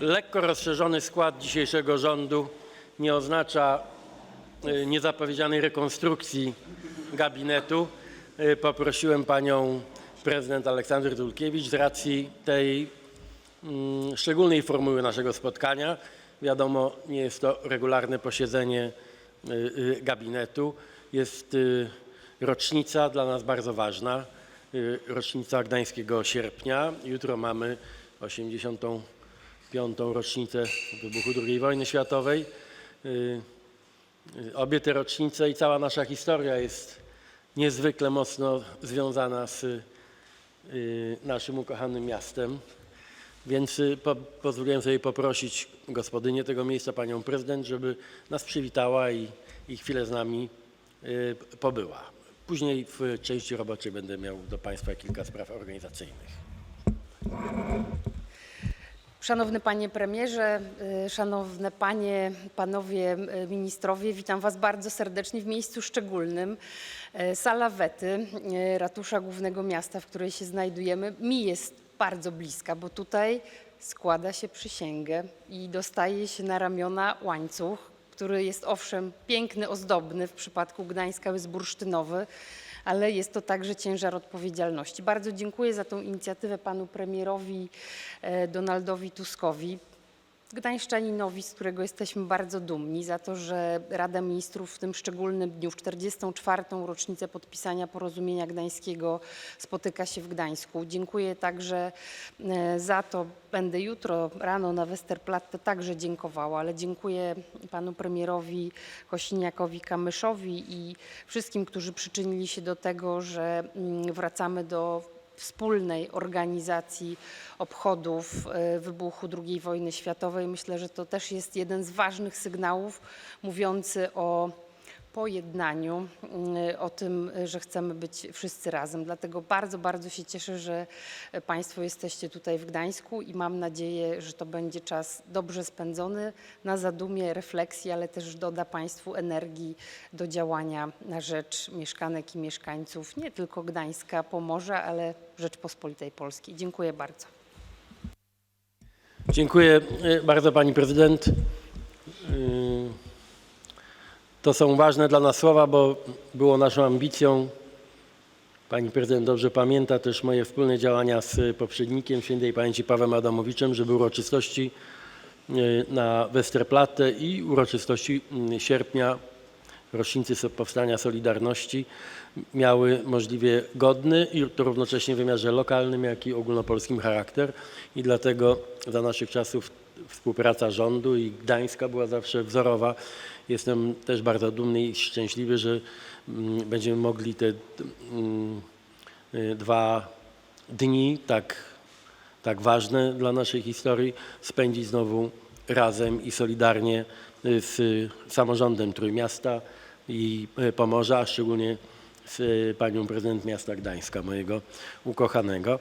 lekko rozszerzony skład dzisiejszego rządu nie oznacza y, niezapowiedzianej rekonstrukcji gabinetu. Y, Poprosiłem panią prezydent Aleksandrę Dulkiewicz z racji tej mm, szczególnej formuły naszego spotkania. Wiadomo, nie jest to regularne posiedzenie y, gabinetu. Jest rocznica dla nas bardzo ważna, rocznica Gdańskiego Sierpnia. Jutro mamy 85. rocznicę wybuchu II wojny światowej. Y, y, Obie te rocznice i cała nasza historia jest niezwykle mocno związana z y, naszym ukochanym miastem. Więc po, pozwoliłem sobie poprosić gospodynię tego miejsca, panią prezydent, żeby nas przywitała i, i chwilę z nami pobyła. Później w części roboczej będę miał do Państwa kilka spraw organizacyjnych. Szanowny Panie Premierze, y, szanowne Panie, Panowie y, Ministrowie, witam Was bardzo serdecznie w miejscu szczególnym. Y, Sala Wety, ratusza głównego miasta, w której się znajdujemy, mi jest bardzo bliska, bo tutaj składa się przysięgę i dostaje się na ramiona łańcuch, który jest owszem piękny, ozdobny, w przypadku Gdańska jest bursztynowy, ale jest to także ciężar odpowiedzialności. Bardzo dziękuję za tą inicjatywę panu premierowi e, Donaldowi Tuskowi, Gdańszczaninowi, z którego jesteśmy bardzo dumni, za to, że Rada Ministrów w tym szczególnym dniu, w 44. rocznicę podpisania porozumienia gdańskiego, spotyka się w Gdańsku. Dziękuję także e, za to, będę jutro rano na Westerplatte także dziękowała, ale dziękuję panu premierowi Kosiniakowi Kamyszowi i wszystkim, którzy przyczynili się do tego, że mm, wracamy do wspólnej organizacji obchodów e, wybuchu II wojny światowej. Myślę, że to też jest jeden z ważnych sygnałów mówiący o pojednaniu, mm, o tym, że chcemy być wszyscy razem. Dlatego bardzo, bardzo się cieszę, że Państwo jesteście tutaj w Gdańsku i mam nadzieję, że to będzie czas dobrze spędzony na zadumie, refleksji, ale też doda Państwu energii do działania na rzecz mieszkanek i mieszkańców nie tylko Gdańska, Pomorza, ale Rzeczpospolitej Polskiej. Dziękuję bardzo. Dziękuję y, bardzo Pani Prezydent. To są ważne dla nas słowa, bo było naszą ambicją. Pani Prezydent dobrze pamięta też moje wspólne działania z poprzednikiem świętej pamięci Pawłem Adamowiczem, żeby uroczystości y, na Westerplatte i uroczystości y, sierpnia rocznicy powstania Solidarności miały możliwie godny i to równocześnie w wymiarze lokalnym, jak i ogólnopolskim charakter. I dlatego za naszych czasów współpraca rządu i Gdańska była zawsze wzorowa. Jestem też bardzo dumny i szczęśliwy, że mm, będziemy mogli te mm, y, dwa dni tak tak ważne dla naszej historii, spędzić znowu razem i solidarnie y, z samorządem Trójmiasta i y, Pomorza, a szczególnie z panią prezydent miasta Gdańska, mojego ukochanego.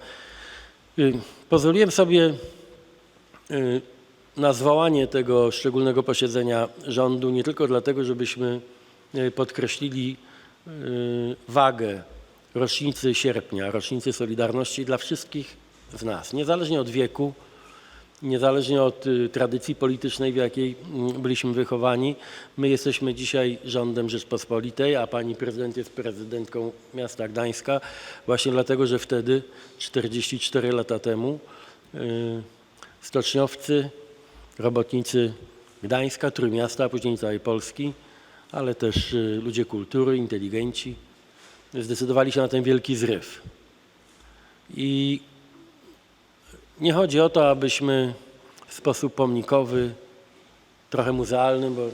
Pozwoliłem sobie na zwołanie tego szczególnego posiedzenia rządu nie tylko dlatego, żebyśmy y, podkreślili y, wagę rocznicy sierpnia, rocznicy Solidarności dla wszystkich z nas, niezależnie od wieku, niezależnie od y, tradycji politycznej, w jakiej mm, byliśmy wychowani. My jesteśmy dzisiaj rządem Rzeczpospolitej, a pani prezydent jest prezydentką miasta Gdańska, właśnie dlatego, że wtedy, 44 lata temu, y, stoczniowcy, robotnicy Gdańska, Trójmiasta, a później całej Polski, ale też y, ludzie kultury, inteligenci, zdecydowali się na ten wielki zryw. I nie chodzi o to, abyśmy w sposób pomnikowy, trochę muzealny, bo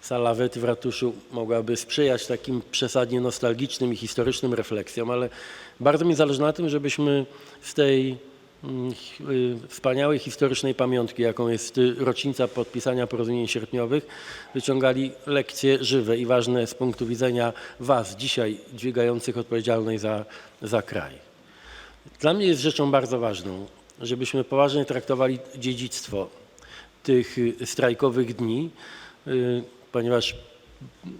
sala Wety w ratuszu mogłaby sprzyjać takim przesadnie nostalgicznym i historycznym refleksjom, ale bardzo mi zależy na tym, żebyśmy z tej wspaniałej historycznej pamiątki, jaką jest y, rocznica podpisania porozumień sierpniowych, wyciągali lekcje żywe i ważne z punktu widzenia Was, dzisiaj dźwigających odpowiedzialność za, za kraj. Dla mnie jest rzeczą bardzo ważną, żebyśmy poważnie traktowali dziedzictwo tych y, strajkowych dni, y, ponieważ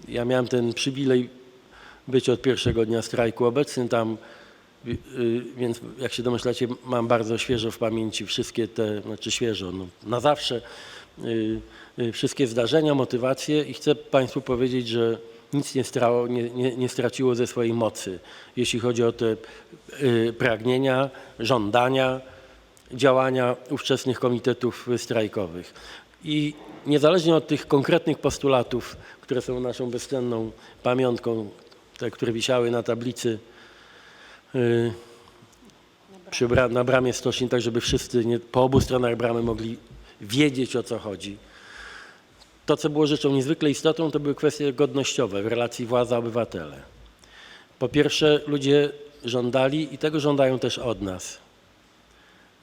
ja miałem ten przywilej być od pierwszego dnia strajku obecny tam y, y, więc jak się domyślacie, mam bardzo świeżo w pamięci wszystkie te, znaczy świeżo, no, na zawsze y, y, wszystkie zdarzenia, motywacje i chcę Państwu powiedzieć, że nic nie, strało, nie, nie, nie straciło ze swojej mocy, jeśli chodzi o te y, pragnienia, żądania, działania ówczesnych komitetów strajkowych. I niezależnie od tych konkretnych postulatów, które są naszą bezcenną pamiątką, te, które wisiały na tablicy y, przy bra- na bramie stoczni, tak żeby wszyscy nie, po obu stronach bramy mogli wiedzieć o co chodzi. To, co było rzeczą niezwykle istotną, to były kwestie godnościowe w relacji władza-obywatele. Po pierwsze, ludzie żądali i tego żądają też od nas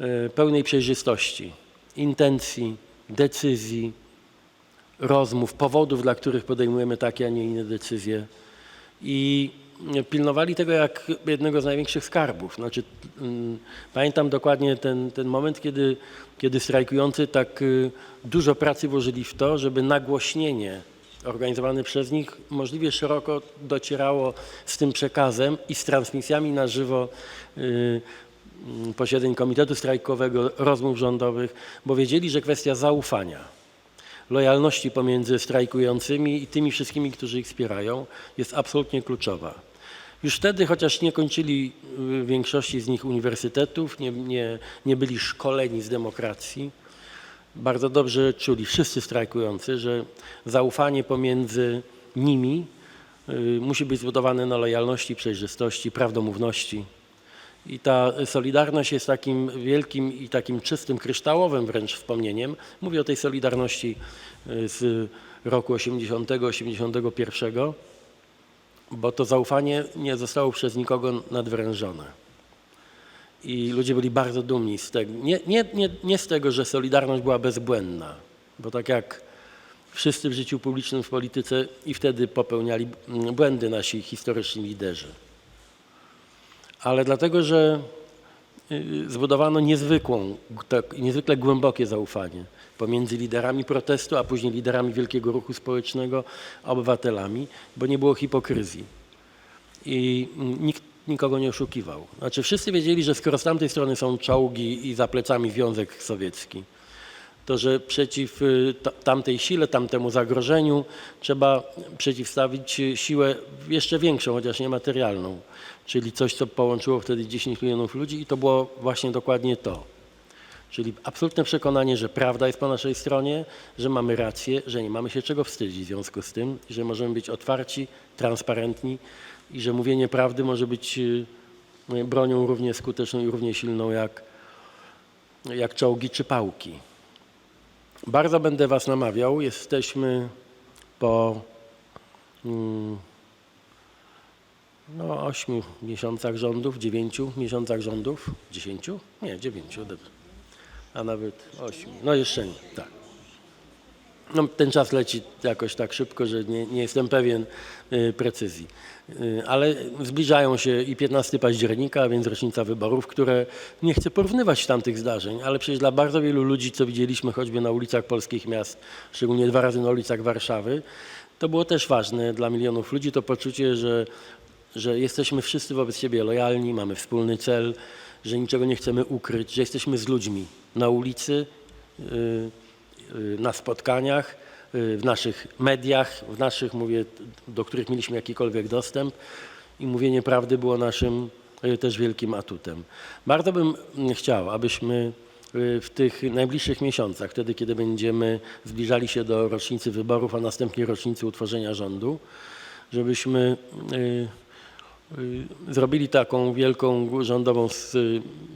e, pełnej przejrzystości, intencji, decyzji, rozmów, powodów, dla których podejmujemy takie, a nie inne decyzje. I pilnowali tego jak jednego z największych skarbów. Znaczy, mm, pamiętam dokładnie ten, ten moment, kiedy, kiedy strajkujący tak y, dużo pracy włożyli w to, żeby nagłośnienie organizowane przez nich możliwie szeroko docierało z tym przekazem i z transmisjami na żywo y, mm, posiedzeń Komitetu Strajkowego, rozmów rządowych, bo wiedzieli, że kwestia zaufania, lojalności pomiędzy strajkującymi i tymi wszystkimi, którzy ich wspierają, jest absolutnie kluczowa. Już wtedy, chociaż nie kończyli y, większości z nich uniwersytetów, nie, nie, nie byli szkoleni z demokracji, bardzo dobrze czuli wszyscy strajkujący, że zaufanie pomiędzy nimi y, musi być zbudowane na lojalności, przejrzystości, prawdomówności. I ta solidarność jest takim wielkim i takim czystym, kryształowym wręcz wspomnieniem. Mówię o tej solidarności y, z roku 80-81, bo to zaufanie nie zostało przez nikogo nadwrężone. I ludzie byli bardzo dumni z tego. Nie, nie, nie, nie z tego, że Solidarność była bezbłędna, bo tak jak wszyscy w życiu publicznym, w polityce i wtedy popełniali błędy nasi historyczni liderzy. Ale dlatego, że zbudowano niezwykłą, tak, niezwykle głębokie zaufanie pomiędzy liderami protestu, a później liderami wielkiego ruchu społecznego, a obywatelami, bo nie było hipokryzji. I nikt nikogo nie oszukiwał. Znaczy wszyscy wiedzieli, że skoro z tamtej strony są czołgi i za plecami Związek Sowiecki, to że przeciw y, ta- tamtej sile, tamtemu zagrożeniu trzeba przeciwstawić y, siłę jeszcze większą, chociaż niematerialną, czyli coś, co połączyło wtedy 10 milionów ludzi i to było właśnie dokładnie to. Czyli absolutne przekonanie, że prawda jest po naszej stronie, że mamy rację, że nie mamy się czego wstydzić w związku z tym, że możemy być otwarci, transparentni i że mówienie prawdy może być y, bronią równie skuteczną i równie silną jak, jak czołgi czy pałki. Bardzo będę Was namawiał. Jesteśmy po mm, no, ośmiu miesiącach rządów, dziewięciu miesiącach rządów. Dziesięciu? Nie, dziewięciu. dobrze. A nawet ośmiu. No jeszcze nie, tak. No, ten czas leci jakoś tak szybko, że nie, nie jestem pewien y, precyzji. Y, ale zbliżają się i 15 października, więc rocznica wyborów, które nie chcę porównywać tamtych zdarzeń, ale przecież dla bardzo wielu ludzi, co widzieliśmy choćby na ulicach polskich miast, szczególnie dwa razy na ulicach Warszawy, to było też ważne dla milionów ludzi to poczucie, że, że jesteśmy wszyscy wobec siebie lojalni, mamy wspólny cel, że niczego nie chcemy ukryć, że jesteśmy z ludźmi na ulicy, y, y, na spotkaniach, y, w naszych mediach, w naszych, mówię, do których mieliśmy jakikolwiek dostęp i mówienie prawdy było naszym y, też wielkim atutem. Bardzo bym mm, chciał, abyśmy y, w tych najbliższych miesiącach, wtedy kiedy będziemy zbliżali się do rocznicy wyborów, a następnie rocznicy utworzenia rządu, żebyśmy y, y, zrobili taką wielką rządową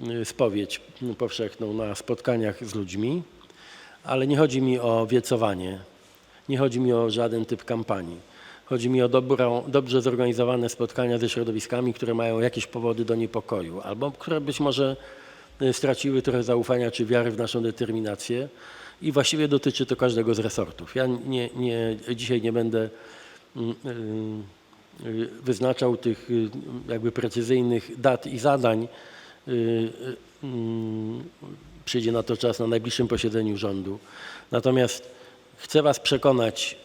y, spowiedź powszechną na spotkaniach z ludźmi, ale nie chodzi mi o wiecowanie, nie chodzi mi o żaden typ kampanii. Chodzi mi o dobrą, dobrze zorganizowane spotkania ze środowiskami, które mają jakieś powody do niepokoju, albo które być może y, straciły trochę zaufania czy wiary w naszą determinację. I właściwie dotyczy to każdego z resortów. Ja nie, nie, dzisiaj nie będę mm, y, y, wyznaczał tych jakby precyzyjnych dat i zadań. Przyjdzie na to czas na najbliższym posiedzeniu rządu. Natomiast chcę Was przekonać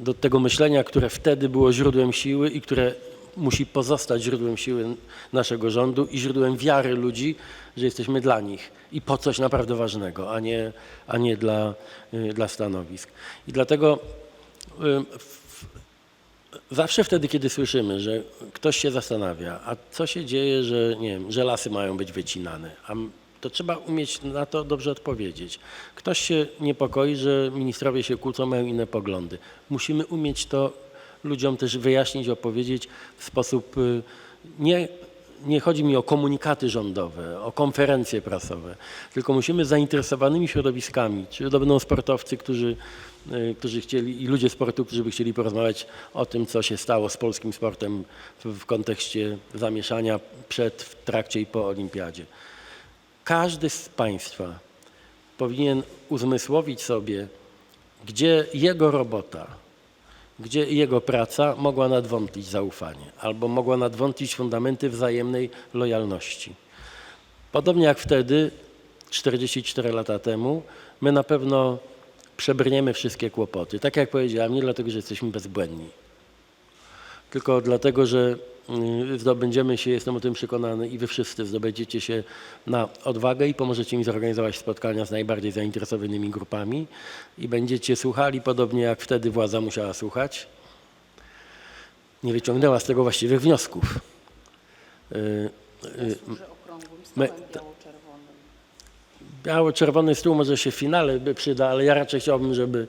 do tego myślenia, które wtedy było źródłem siły i które musi pozostać źródłem siły naszego rządu i źródłem wiary ludzi, że jesteśmy dla nich i po coś naprawdę ważnego, a nie, a nie dla, y, dla stanowisk. I dlatego y, zawsze wtedy, kiedy słyszymy, że ktoś się zastanawia, a co się dzieje, że, nie wiem, że lasy mają być wycinane, a to trzeba umieć na to dobrze odpowiedzieć. Ktoś się niepokoi, że ministrowie się kłócą, mają inne poglądy. Musimy umieć to ludziom też wyjaśnić, opowiedzieć w sposób y, nie nie chodzi mi o komunikaty rządowe, o konferencje prasowe, tylko musimy zainteresowanymi środowiskami, czy to będą sportowcy, którzy, y, którzy chcieli i ludzie sportu, którzy by chcieli porozmawiać o tym, co się stało z polskim sportem w, w kontekście zamieszania przed, w trakcie i po olimpiadzie. Każdy z Państwa powinien uzmysłowić sobie, gdzie jego robota, gdzie jego praca mogła nadwątlić zaufanie albo mogła nadwątlić fundamenty wzajemnej lojalności. Podobnie jak wtedy, 44 lata temu, my na pewno przebrniemy wszystkie kłopoty. Tak jak powiedziałem, nie dlatego, że jesteśmy bezbłędni, tylko dlatego, że zdobędziemy się, jestem o tym przekonany i wy wszyscy zdobędziecie się na odwagę i pomożecie mi zorganizować spotkania z najbardziej zainteresowanymi grupami i będziecie słuchali podobnie jak wtedy władza musiała słuchać. Nie wyciągnęła z tego właściwych wniosków. Y, y, okrągłym My-. Biało-czerwony stół może się w finale by przyda, ale ja raczej chciałbym, żeby,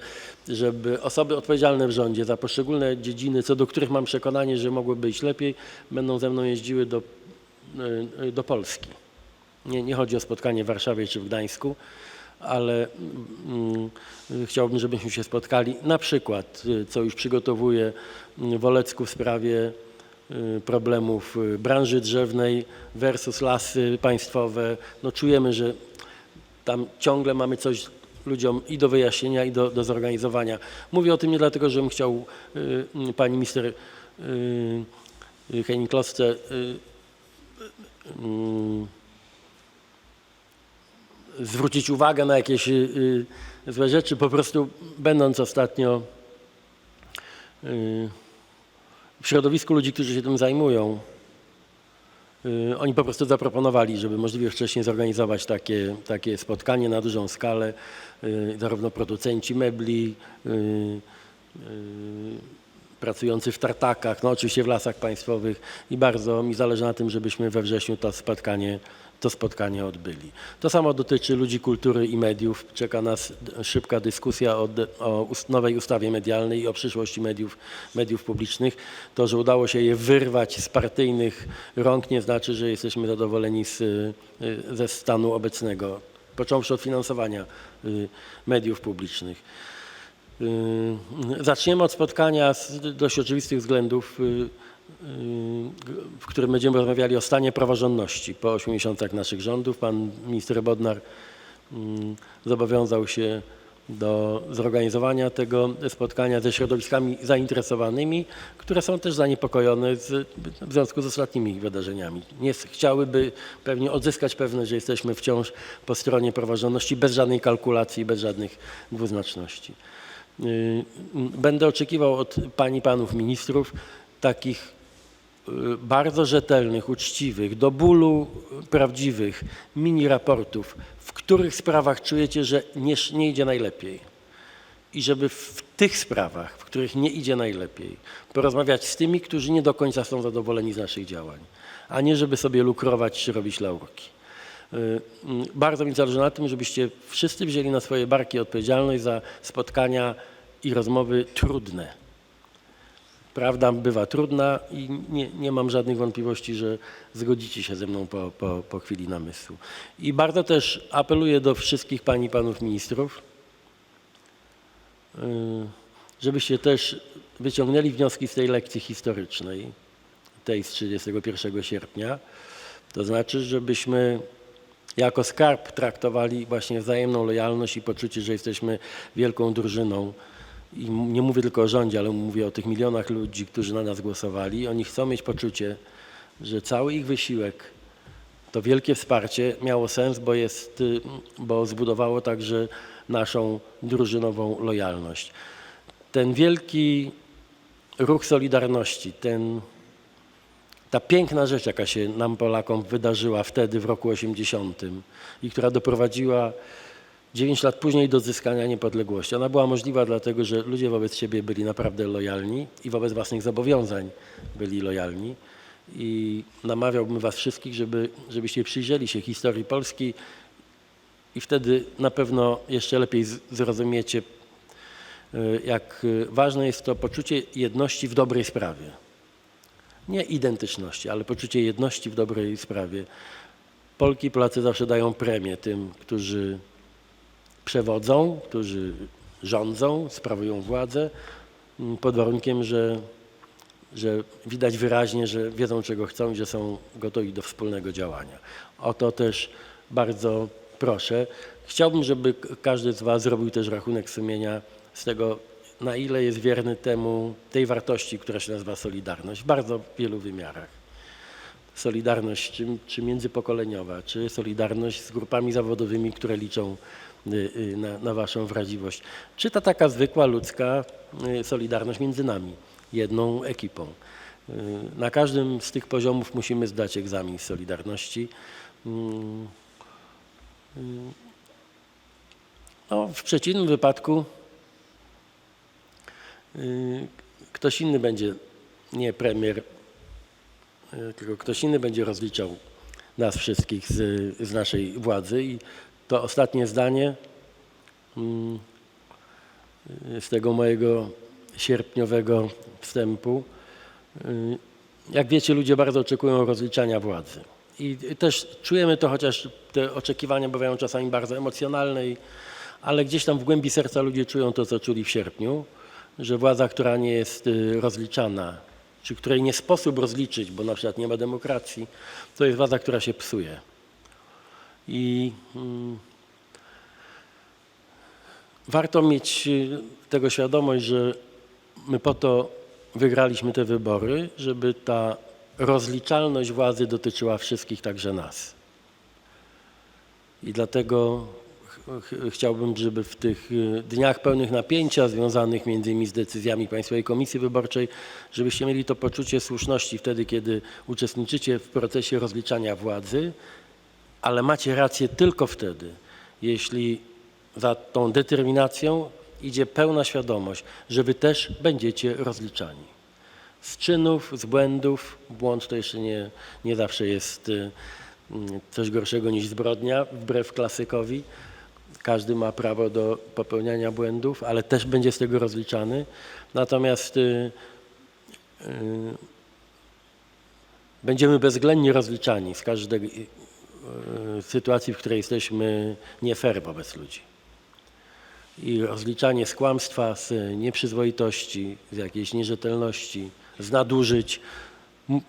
żeby osoby odpowiedzialne w rządzie za poszczególne dziedziny, co do których mam przekonanie, że mogłyby iść lepiej, będą ze mną jeździły do, y, do Polski. Nie, nie chodzi o spotkanie w Warszawie czy w Gdańsku, ale mm, chciałbym, żebyśmy się spotkali na przykład, y, co już przygotowuje y, w Olecku w sprawie y, problemów branży drzewnej versus lasy państwowe. No czujemy, że tam ciągle mamy coś ludziom i do wyjaśnienia, i do, do zorganizowania. Mówię o tym nie dlatego, żebym chciał y, y, pani minister y, y, Henning-Klosce y, y, zwrócić uwagę na jakieś y, y, złe rzeczy. Po prostu będąc ostatnio y, w środowisku ludzi, którzy się tym zajmują, y, oni po prostu zaproponowali, żeby możliwie wcześniej zorganizować takie, takie spotkanie na dużą skalę. y, Zarówno producenci mebli, y, y, pracujący w tartakach, no oczywiście w lasach państwowych i bardzo mi zależy na tym, żebyśmy we wrześniu to spotkanie, to spotkanie odbyli. To samo dotyczy ludzi kultury i mediów. Czeka nas szybka dyskusja o, o nowej ustawie medialnej i o przyszłości mediów, mediów publicznych. To, że udało się je wyrwać z partyjnych rąk nie znaczy, że jesteśmy zadowoleni z, y, y, ze stanu obecnego, począwszy od finansowania y, mediów publicznych. Yy, Zaczniemy od spotkania z dość oczywistych względów, w którym będziemy rozmawiali o stanie praworządności po 8 miesiącach naszych rządów. Pan minister Bodnar yy, zobowiązał się do zorganizowania tego spotkania ze środowiskami zainteresowanymi, które są też zaniepokojone z, w związku z ostatnimi wydarzeniami. Nie chciałyby pewnie odzyskać pewność, że jesteśmy wciąż po stronie praworządności bez żadnej kalkulacji, bez żadnych dwuznaczności. Y, Będę oczekiwał od pań i panów ministrów takich bardzo rzetelnych, uczciwych, do bólu prawdziwych mini raportów, w których sprawach czujecie, że nie, nie idzie najlepiej. I żeby w tych sprawach, w których nie idzie najlepiej, porozmawiać z tymi, którzy nie do końca są zadowoleni z naszych działań, a nie żeby sobie lukrować czy robić laurki. Y, mm, Bardzo mi zależy na tym, żebyście wszyscy wzięli na swoje barki odpowiedzialność za spotkania i rozmowy trudne. Prawda bywa trudna i nie, nie mam żadnych wątpliwości, że zgodzicie się ze mną po, po, po chwili namysłu. I bardzo też apeluję do wszystkich pań i panów ministrów, y, żebyście też wyciągnęli wnioski z tej lekcji historycznej, tej z 31 sierpnia. To znaczy, żebyśmy jako skarb traktowali właśnie wzajemną lojalność i poczucie, że jesteśmy wielką drużyną. I nie mówię tylko o rządzie, ale mówię o tych milionach ludzi, którzy na nas głosowali. Oni chcą mieć poczucie, że cały ich wysiłek, to wielkie wsparcie miało sens, bo, jest, y, bo zbudowało także naszą drużynową lojalność. Ten wielki ruch Solidarności, ten ta piękna rzecz, jaka się nam Polakom wydarzyła wtedy w roku 80 i która doprowadziła 9 lat później do odzyskania niepodległości. Ona była możliwa dlatego, że ludzie wobec siebie byli naprawdę lojalni i wobec własnych zobowiązań byli lojalni. I namawiałbym was wszystkich, żeby, żebyście przyjrzeli się historii Polski i wtedy na pewno jeszcze lepiej zrozumiecie, y, jak y, ważne jest to poczucie jedności w dobrej sprawie. Nie identyczności, ale poczucie jedności w dobrej sprawie. Polki i Polacy zawsze dają premię tym, którzy przewodzą, którzy rządzą, sprawują władzę, m, pod warunkiem, że, że widać wyraźnie, że wiedzą czego chcą i że są gotowi do wspólnego działania. O to też bardzo proszę. Chciałbym, żeby każdy z Was zrobił też rachunek sumienia z tego, na ile jest wierny temu, tej wartości, która się nazywa Solidarność w bardzo wielu wymiarach solidarność czy, czy międzypokoleniowa, czy solidarność z grupami zawodowymi, które liczą y, y, na, na waszą wrażliwość, czy ta taka zwykła ludzka y, solidarność między nami, jedną ekipą. Na każdym z tych poziomów musimy zdać egzamin z solidarności. Mm, No, w przeciwnym wypadku ktoś inny będzie, nie premier, tylko ktoś inny będzie rozliczał nas wszystkich z, z naszej władzy i to ostatnie zdanie mm, z tego mojego sierpniowego wstępu. y, Jak wiecie, ludzie bardzo oczekują rozliczania władzy. I też czujemy to, chociaż te oczekiwania bywają czasami bardzo emocjonalne, ale gdzieś tam w głębi serca ludzie czują to, co czuli w sierpniu, że władza, która nie jest rozliczana, czy której nie sposób rozliczyć, bo na przykład nie ma demokracji, to jest władza, która się psuje. I mm, warto mieć y, tego świadomość, że my po to wygraliśmy te wybory, żeby ta rozliczalność władzy dotyczyła wszystkich, także nas. I dlatego chciałbym, żeby w tych y, dniach pełnych napięcia związanych między innymi z decyzjami Państwowej Komisji Wyborczej, żebyście mieli to poczucie słuszności wtedy, kiedy uczestniczycie w procesie rozliczania władzy, ale macie rację tylko wtedy, jeśli za tą determinacją idzie pełna świadomość, że wy też będziecie rozliczani. Z czynów, z błędów, błąd to jeszcze nie, nie zawsze jest y, mm, coś gorszego niż zbrodnia, wbrew klasykowi. Każdy ma prawo do popełniania błędów, ale też będzie z tego rozliczany. Natomiast y, y, będziemy bezwzględnie rozliczani z każdej y, sytuacji, w której jesteśmy nie fair wobec ludzi. I rozliczanie z kłamstwa, z nieprzyzwoitości, z jakiejś nierzetelności, z nadużyć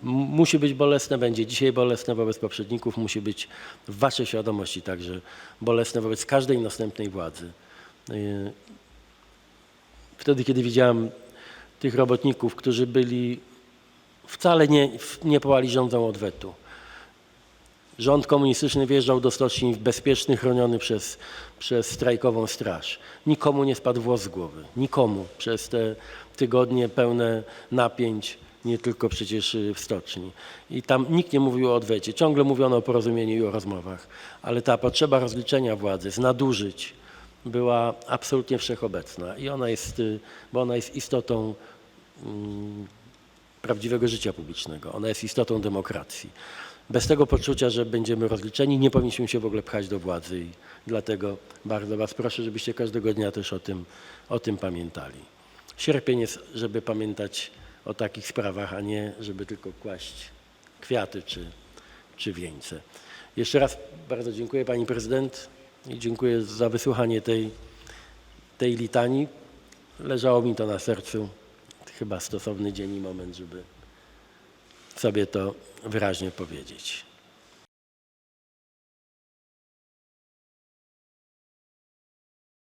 musi być bolesne, będzie dzisiaj bolesne wobec poprzedników, musi być w waszej świadomości także bolesne wobec każdej następnej władzy. Y, Wtedy, kiedy widziałem tych robotników, którzy byli wcale nie, nie połali rządzą odwetu. Rząd komunistyczny wjeżdżał do stoczni bezpieczny, chroniony przez, przez strajkową straż. Nikomu nie spadł włos z głowy. Nikomu przez te tygodnie pełne napięć, nie tylko przecież y, w stoczni. I tam nikt nie mówił o odwecie. Ciągle mówiono o porozumieniu i o rozmowach. Ale ta potrzeba rozliczenia władzy z nadużyć była absolutnie wszechobecna. I ona jest, y, bo ona jest istotą mm, prawdziwego życia publicznego. Ona jest istotą demokracji. Bez tego poczucia, że będziemy rozliczeni, nie powinniśmy się w ogóle pchać do władzy i dlatego bardzo Was proszę, żebyście każdego dnia też o tym, o tym pamiętali. Sierpień jest, żeby pamiętać o takich sprawach, a nie żeby tylko kłaść kwiaty czy, czy wieńce. Jeszcze raz bardzo dziękuję Pani Prezydent i dziękuję za wysłuchanie tej, tej litanii. Leżało mi to na sercu chyba stosowny dzień i moment, żeby sobie to wyraźnie powiedzieć.